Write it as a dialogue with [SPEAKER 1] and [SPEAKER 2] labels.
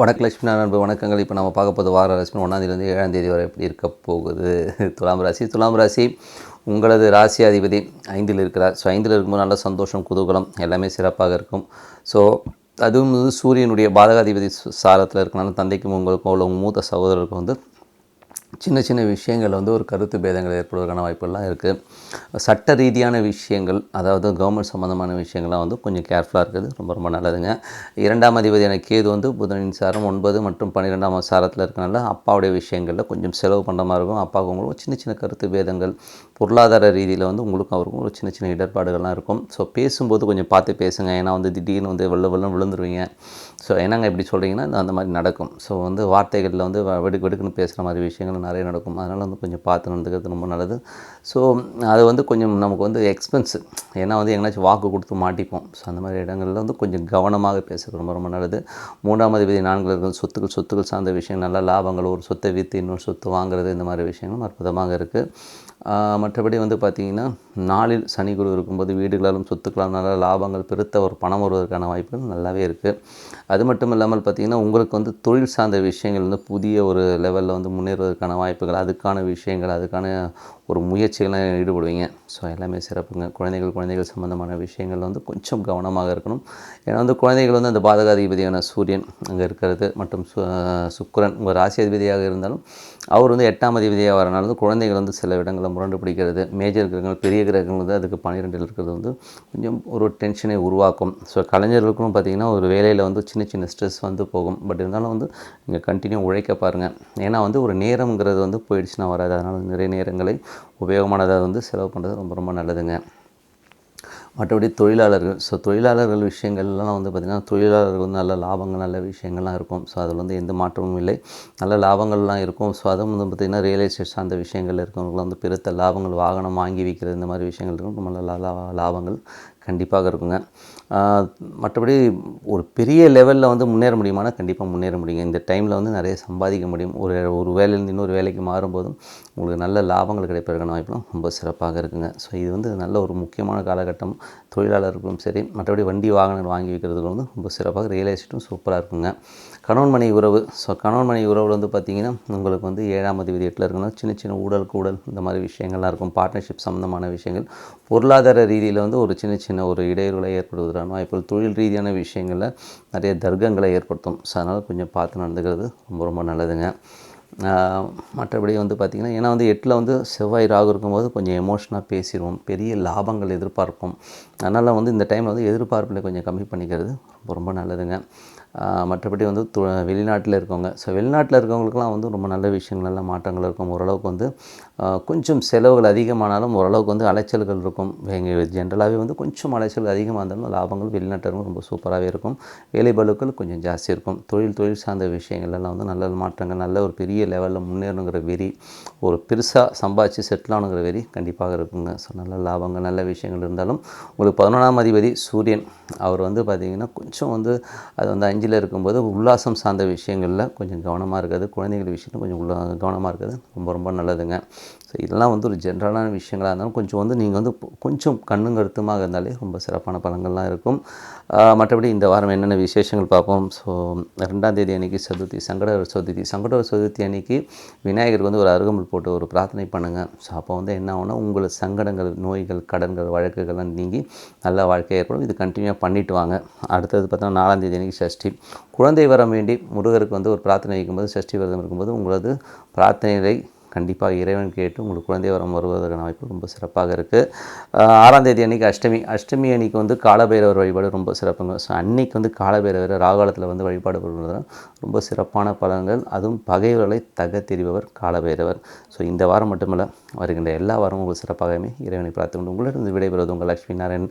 [SPEAKER 1] வடக்கு நண்பு வணக்கங்கள். இப்போ நம்ம பார்க்க போது வார லட்சுமி ஒன்றாந்தேதியிலேருந்து ஏழாம் தேதி வரை எப்படி இருக்க போகுது? துலாம் ராசி. துலாம் ராசி உங்களது ராசி அதிபதி ஐந்தில் இருக்கிறார். ஸோ ஐந்தில் இருக்கும்போது நல்ல சந்தோஷம் குதூகலம் எல்லாமே சிறப்பாக இருக்கும். ஸோ அதுவும் வந்து சூரியனுடைய பாதகாதிபதி சாரத்தில் இருக்கனால தந்தைக்கும் உங்களுக்கும் உள்ள உங்கள் மூத்த சகோதரருக்கும் வந்து சின்ன சின்ன விஷயங்கள் வந்து ஒரு கருத்து பேதங்கள் ஏற்படுவதற்கான வாய்ப்புகள்லாம் இருக்குது சட்ட ரீதியான விஷயங்கள் அதாவது கவர்மெண்ட் சம்மந்தமான விஷயங்கள்லாம் வந்து கொஞ்சம் கேர்ஃபுல்லாக இருக்குது ரொம்ப ரொம்ப நல்லதுங்க. இரண்டாம் அதிபதியான கேது வந்து புதனின் சாரம் ஒன்பது மற்றும் பன்னிரெண்டாம் சாரத்தில் இருக்கனால அப்பாவுடைய விஷயங்களில் கொஞ்சம் செலவு பண்ணுற மாதிரி இருக்கும். அப்பாவுக்கு உங்களுக்கு சின்ன சின்ன கருத்து பேதங்கள் பொருளாதார ரீதியில் வந்து உங்களுக்கும் அவருக்கும் ஒரு சின்ன சின்ன இடர்பாடுகள்லாம் இருக்கும். ஸோ பேசும்போது கொஞ்சம் பார்த்து பேசுங்க. ஏன்னா வந்து திடீர்னு வந்து வெள்ள வெள்ளம் விழுந்துருவீங்க. ஸோ என்னங்க இப்படி சொல்கிறீங்கன்னா அந்த மாதிரி நடக்கும். ஸோ வந்து வார்த்தைகளில் வந்து வெடுக்கு வெடுக்குன்னு பேசுகிற மாதிரி விஷயங்கள் நிறைய நடக்கும். அதனால் வந்து கொஞ்சம் பார்த்து நடந்துக்கிறது ரொம்ப நல்லது. ஸோ அது வந்து கொஞ்சம் நமக்கு வந்து எக்ஸ்பென்ஸு ஏன்னா வந்து எங்கேனாச்சும் வாக்கு கொடுத்து மாட்டிப்போம். ஸோ அந்த மாதிரி இடங்களில் வந்து கொஞ்சம் கவனமாக பேசுகிறது ரொம்ப ரொம்ப நல்லது. மூன்றாம் விதி நான்கில் இருக்கிற சொத்துக்கள் சொத்துக்கள் சார்ந்த விஷயம் நல்ல லாபங்கள் ஒரு சொத்தை விற்று இன்னொரு சொத்து வாங்குறது இந்த மாதிரி விஷயங்களும் அற்புதமாக இருக்குது மற்றபடி வந்து பார்த்திங்கன்னா நாளில் சனி குரு இருக்கும்போது வீடுகளாலும் சொத்துக்களாலும் நல்ல லாபங்கள் பெருத்த ஒரு பணம் வருவதற்கான வாய்ப்புகள் நல்லாவே இருக்குது அது மட்டும் இல்லாமல் பார்த்திங்கன்னா உங்களுக்கு வந்து தொழில் சார்ந்த விஷயங்கள் வந்து புதிய ஒரு லெவலில் வந்து முன்னேறுவதற்கான வாய்ப்புகள் அதுக்கான விஷயங்கள் அதுக்கான ஒரு முயற்சிகளாக ஈடுபடுவீங்க. ஸோ எல்லாமே சிறப்புங்க. குழந்தைகள் குழந்தைகள் சம்மந்தமான விஷயங்கள் வந்து கொஞ்சம் கவனமாக இருக்கணும். ஏன்னா வந்து குழந்தைகள் வந்து அந்த பாதகாதிபதியான சூரியன் அங்கே இருக்கிறது. மற்றும் சு சுக்கிரன் உங்கள் ராசி அதிபதியாக இருந்தாலும் அவர் வந்து எட்டாம் அதிபதியாக வரனால வந்து குழந்தைகள் வந்து சில இடங்களில் முரண்டு பிடிக்கிறது. மேஜர் கிரகங்கள் பெரிய கிரகங்கள் வந்து அதுக்கு பன்னிரெண்டில் இருக்கிறது வந்து கொஞ்சம் ஒரு டென்ஷனை உருவாக்கும். ஸோ கலைஞர்களுக்கும் பார்த்திங்கன்னா ஒரு வேலையில் வந்து சின்ன சின்ன ஸ்ட்ரெஸ் வந்து போகும். பட் இருந்தாலும் வந்து நீங்கள் கண்டினியூ உழைக்க பாருங்கள் ஏன்னா வந்து ஒரு நேரம் நேரங்கிறது வந்து போயிடுச்சுன்னா வராது. அதனால் நிறைய நேரங்களை உபயோகமானதாக வந்து செலவு பண்ணுறது ரொம்ப ரொம்ப நல்லதுங்க. மற்றபடி தொழிலாளர்கள் ஸோ தொழிலாளர்கள் விஷயங்கள்லாம் வந்து பார்த்திங்கன்னா தொழிலாளர்கள் வந்து நல்ல லாபங்கள் நல்ல விஷயங்கள்லாம் இருக்கும். ஸோ அதில் வந்து எந்த மாற்றமும் இல்லை. நல்ல லாபங்கள்லாம் இருக்கும். ஸோ அதுவும் வந்து பார்த்திங்கன்னா ரியல் எஸ்டேட் சார்ந்த விஷயங்கள் இருக்கவங்களாம் வந்து பெருத்த லாபங்கள் வாகனம் வாங்கி விற்கிறது இந்த மாதிரி விஷயங்கள் இருக்கும். நல்ல லாபங்கள் கண்டிப்பாக இருக்குங்க. மற்றபடி ஒரு பெரிய லெவலில் வந்து முன்னேற முடியுமானா கண்டிப்பாக முன்னேற முடியுங்க. இந்த டைமில் வந்து நிறைய சம்பாதிக்க முடியும். ஒரு ஒரு வேலையிலேருந்து இன்னொரு வேலைக்கு மாறும்போதும் உங்களுக்கு நல்ல லாபங்கள் கிடைப்பதற்கான வாய்ப்பும் ரொம்ப சிறப்பாக இருக்குங்க. ஸோ இது வந்து நல்ல ஒரு முக்கியமான காலகட்டம். தொழிலாளர்களுக்கும் சரி மற்றபடி வண்டி வாகனங்கள் வாங்கி வைக்கிறதுக்கு வந்து ரொம்ப சிறப்பாக ரியல் எஸ்டேட்டும் சூப்பராக இருக்குங்க. கணவன் மனை உறவு. ஸோ கணவன் மனை உறவில் வந்து பார்த்திங்கன்னா உங்களுக்கு வந்து ஏழாம் அதிபதி எட்டில் இருக்கணும் சின்ன சின்ன ஊழல் கூடல் இந்த மாதிரி விஷயங்கள்லாம் இருக்கும். பார்ட்னர்ஷிப் சம்மந்தமான விஷயங்கள். பொருளாதார ரீதியில் வந்து ஒரு சின்ன சின்ன ஒரு இடையூறுகளை ஏற்படுவதற்கான வாய்ப்புகள் தொழில் ரீதியான விஷயங்களில் நிறைய தர்க்கங்களை ஏற்படுத்தும். ஸோ அதனால் கொஞ்சம் பார்த்து நடந்துக்கிறது ரொம்ப ரொம்ப நல்லதுங்க. மற்றபடி வந்து பார்த்திங்கன்னா ஏன்னா வந்து எட்டில் வந்து செவ்வாய் ராகு இருக்கும்போது கொஞ்சம் எமோஷனாக பேசிடுவோம். பெரிய லாபங்கள் எதிர்பார்ப்போம். அதனால் வந்து இந்த டைமில் வந்து எதிர்பார்ப்பில் கொஞ்சம் கம்மி பண்ணிக்கிறது ரொம்ப ரொம்ப நல்லதுங்க. மற்றபடி வந்து து வெளிநாட்டில் இருக்கவங்க. ஸோ வெளிநாட்டில் இருக்கவங்களுக்குலாம் வந்து ரொம்ப நல்ல விஷயங்கள் நல்ல மாற்றங்கள் இருக்கும். ஓரளவுக்கு வந்து கொஞ்சம் செலவுகள் அதிகமானாலும் ஓரளவுக்கு வந்து அலைச்சல்கள் இருக்கும். எங்கள் ஜென்ரலாகவே வந்து கொஞ்சம் அலைச்சல் அதிகமாக இருந்தாலும் லாபங்கள் வெளிநாட்டிலும் ரொம்ப சூப்பராகவே இருக்கும். வேலை பளுக்கள் கொஞ்சம் ஜாஸ்தி இருக்கும். தொழில் தொழில் சார்ந்த விஷயங்கள் எல்லாம் வந்து நல்ல மாற்றங்கள் நல்ல ஒரு பெரிய லெவலில் முன்னேறணுங்கிற வெறி ஒரு பெருசாக சம்பாதிச்சு செட்டில் ஆகணுங்கிற வெறி கண்டிப்பாக இருக்குங்க. ஸோ நல்ல லாபங்கள் நல்ல விஷயங்கள் இருந்தாலும் உங்களுக்கு பதினொன்றாம் அதிபதி சூரியன் அவர் வந்து பார்த்திங்கன்னா கொஞ்சம் வந்து அது வந்து அஞ்சில் இருக்கும்போது உல்லாசம் சார்ந்த விஷயங்களில் கொஞ்சம் கவனமாக இருக்கிறது குழந்தைகள் விஷயத்தில் கொஞ்சம் உள்ள கவனமாக இருக்கிறது ரொம்ப ரொம்ப நல்லதுங்க. ஸோ இதெல்லாம் வந்து ஒரு ஜென்ரலான விஷயங்களாக இருந்தாலும் கொஞ்சம் வந்து நீங்கள் வந்து கொஞ்சம் கண்ணும் கருத்துமாக இருந்தாலே ரொம்ப சிறப்பான பலங்கள்லாம் இருக்கும். மற்றபடி இந்த வாரம் என்னென்ன விசேஷங்கள் பார்ப்போம்? ஸோ ரெண்டாம் தேதி அன்னைக்கு சதுர்த்தி சங்கடகர சதுர்த்தி. சங்கடகர சதுர்த்தி அன்னைக்கு விநாயகருக்கு வந்து ஒரு அருகம்புல் போட்டு ஒரு பிரார்த்தனை பண்ணுங்கள் ஸோ அப்போ வந்து என்ன ஆகும்னா உங்கள் சங்கடங்கள் நோய்கள் கடன்கள் வழக்குகள்லாம் நீங்கி நல்ல வாழ்க்கை ஏற்படும். இது கண்டினியூவாக பண்ணிட்டு வாங்க. அடுத்தது பார்த்தோன்னா நாலாந்தேதி அன்றைக்கி சஷ்டி. குழந்தை வரம் வேண்டி முருகருக்கு வந்து ஒரு பிரார்த்தனை வைக்கும்போது சஷ்டி விரதம் இருக்கும்போது உங்களது பிரார்த்தனைகளை கண்டிப்பாக இறைவன் கேட்டு உங்களுக்கு குழந்தை வரம் வருவதற்கான வாய்ப்பு ரொம்ப சிறப்பாக இருக்குது ஆறாம் தேதி அன்னைக்கு அஷ்டமி. அஷ்டமி அன்னைக்கு வந்து காலபைரவர் வழிபாடு ரொம்ப சிறப்புங்க. ஸோ அன்னைக்கு வந்து காலபைரவர் ராகாலத்தில் வந்து வழிபாடு பண்ணுறது ரொம்ப சிறப்பான பலன்கள். அதுவும் பகைவர்களை தக தெரிபவர் காலபைரவர். ஸோ இந்த வாரம் மட்டுமல்ல வருகின்ற எல்லா வாரமும் உங்களுக்கு சிறப்பாகவே இறைவனை பிரார்த்தனை உங்களிடம் விடைபெறுவது உங்கள் லக்ஷ்மி நாராயண்